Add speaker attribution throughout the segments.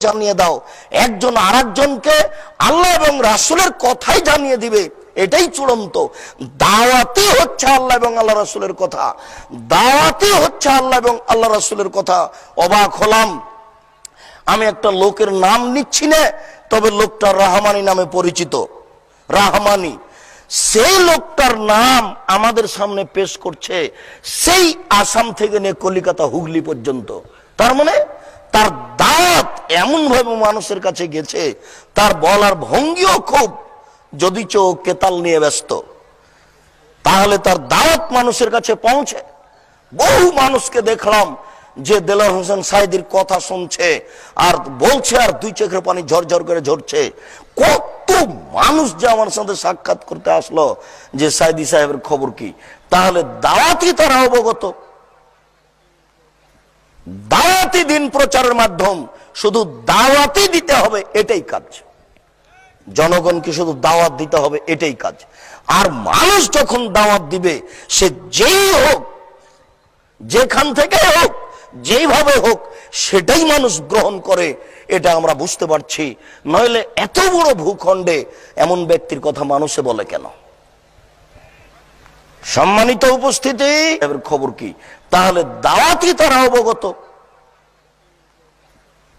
Speaker 1: জানিয়ে দাও। একজন আর একজনকে আল্লাহ এবং রাসুলের কথাই জানিয়ে দিবে। এটাই চূড়ান্ত। দাওয়াতি হচ্ছে আল্লাহ এবং আল্লাহ রাসুলের কথা। দাওয়াতি হচ্ছে আল্লাহ এবং আল্লাহ রাসুলের কথা। অবাক হলাম। আমি একটা লোকের নাম নিচ্ছি না, তবে লোকটা রাহমানি নামে পরিচিত। রাহমানি। সেই লোকটার নাম আমাদের সামনে পেশ করছে সেই আসাম থেকে নিয়ে কলিকাতা হুগলি পর্যন্ত। তার মানে তার দাঁত এমন ভাবে মানুষের কাছে গেছে, তার বলার ভঙ্গিও খুব। যদি চো কেতাল নিয়ে ব্যস্ত, তাহলে তার দাওয়াত মানুষের কাছে পৌঁছে। বহু মানুষকে দেখলাম যে দেলার হোসেন সাইদির কথা শুনছে, আর বলছে, আর দুই চোখের পানি ঝরঝর করে ঝরছে। কত মানুষ যে আমার সাথে সাক্ষাৎ করতে আসলো, যে সাইদি সাহেবের খবর কি? তাহলে দাওয়াতই তারা অবগত। দাওয়াতি দিন প্রচারের মাধ্যম। শুধু দাওয়াতি দিতে হবে, এটাই কাজ। জনগণকে শুধু দাওয়াত দিতে হবে, এটাই কাজ। আর মানুষ যখন দাওয়াত দিবে, সে যেই হোক, যেখান থেকে হোক, যেইভাবে হোক, সেটাই মানুষ গ্রহণ করে, এটা আমরা বুঝতে পারছি। নইলে এত বড় ভূখণ্ডে এমন ব্যক্তির কথা মানুষে বলে কেন? সম্মানিত উপস্থিতি খবর কি? তাহলে দাওয়াতি তারা অবগত।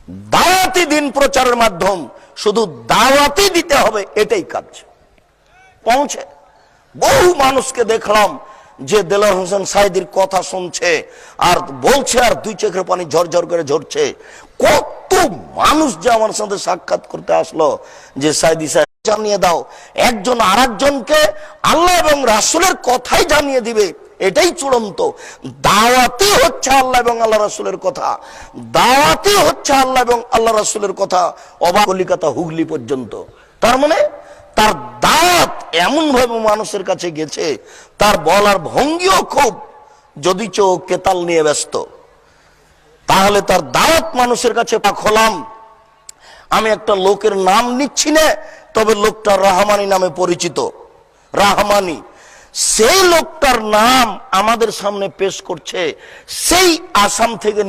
Speaker 1: দাওয়াতি দিন প্রচারের মাধ্যম, শুধু দাওয়াতি দিতে হবে, এটাই কাজ। পৌঁছে। বহু মানুষকে দেখলাম যে দেলার হোসেন সাইদির কথা শুনছে, আর বলছে, আর দুই চোখের পানি ঝরঝর করে ঝরছে। কত মানুষ যে আমার সাথে সাক্ষাৎ করতে আসলো, যে সাইদি সাহেব জানিয়ে দাও, একজন আর আল্লাহ এবং রাসুলের কথাই জানিয়ে দিবে এটাই চূড়ান্ত। দাওয়াতে হচ্ছে আল্লাহ এবং আল্লাহ রাসুলের কথা। দাওয়াতে হচ্ছে আল্লাহ এবং আল্লাহ রাসুলের কথা। অবাক কলিকাতা হুগলি পর্যন্ত। তার মানে তার দাঁত এমন ভাবে মানুষের কাছে গেছে, তার বলার ভঙ্গিও খুব। যদি চো কেতাল নিয়ে ব্যস্ত, তাহলে তার দাওয়াত মানুষের কাছে খোলাম আমি একটা লোকের নাম নিচ্ছি না, তবে লোকটা রাহমানি নামে পরিচিত। রাহমানি। সেই লোকটার নাম আমাদের সামনে পেশ করছে সেই আসাম থেকে